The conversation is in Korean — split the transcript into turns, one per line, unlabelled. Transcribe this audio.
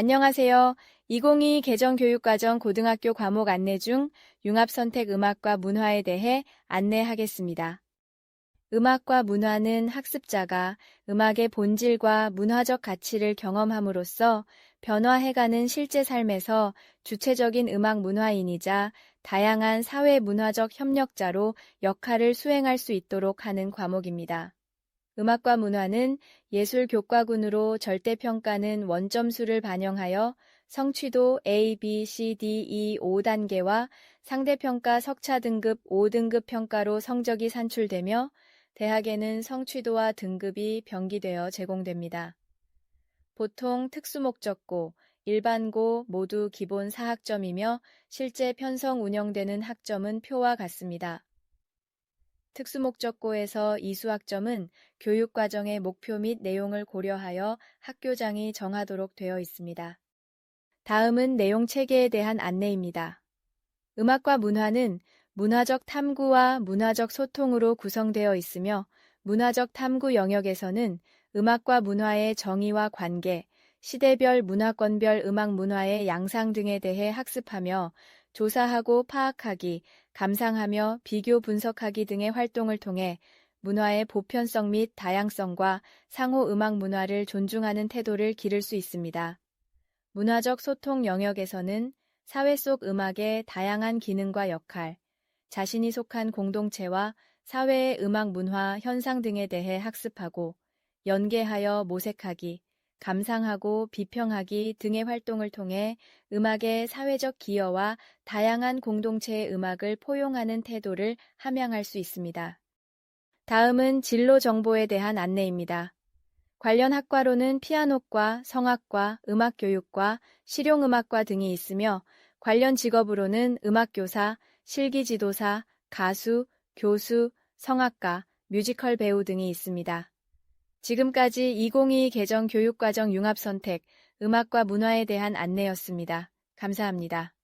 안녕하세요. 2022 개정교육과정 고등학교 과목 안내 중 융합선택 음악과 문화에 대해 안내하겠습니다. 음악과 문화는 학습자가 음악의 본질과 문화적 가치를 경험함으로써 변화해가는 실제 삶에서 주체적인 음악 문화인이자 다양한 사회 문화적 협력자로 역할을 수행할 수 있도록 하는 과목입니다. 음악과 문화는 예술 교과군으로 절대평가는 원점수를 반영하여 성취도 A, B, C, D, E 5단계와 상대평가 석차 등급 5등급 평가로 성적이 산출되며 대학에는 성취도와 등급이 병기되어 제공됩니다. 보통 특수목적고, 일반고 모두 기본 4학점이며 실제 편성 운영되는 학점은 표와 같습니다. 특수목적고에서 이수학점은 교육과정의 목표 및 내용을 고려하여 학교장이 정하도록 되어 있습니다. 다음은 내용 체계에 대한 안내입니다. 음악과 문화는 문화적 탐구와 문화적 소통으로 구성되어 있으며 문화적 탐구 영역에서는 음악과 문화의 정의와 관계, 시대별 문화권별 음악 문화의 양상 등에 대해 학습하며 조사하고 파악하기, 감상하며 비교 분석하기 등의 활동을 통해 문화의 보편성 및 다양성과 상호 음악 문화를 존중하는 태도를 기를 수 있습니다. 문화적 소통 영역에서는 사회 속 음악의 다양한 기능과 역할, 자신이 속한 공동체와 사회의 음악 문화 현상 등에 대해 학습하고 연계하여 모색하기, 감상하고 비평하기 등의 활동을 통해 음악의 사회적 기여와 다양한 공동체의 음악을 포용하는 태도를 함양할 수 있습니다. 다음은 진로 정보에 대한 안내입니다. 관련 학과로는 피아노과, 성악과, 음악교육과, 실용음악과 등이 있으며 관련 직업으로는 음악교사, 실기지도사, 가수, 교수, 성악가, 뮤지컬 배우 등이 있습니다. 지금까지 2022 개정 교육과정 융합선택, 음악과 문화에 대한 안내였습니다. 감사합니다.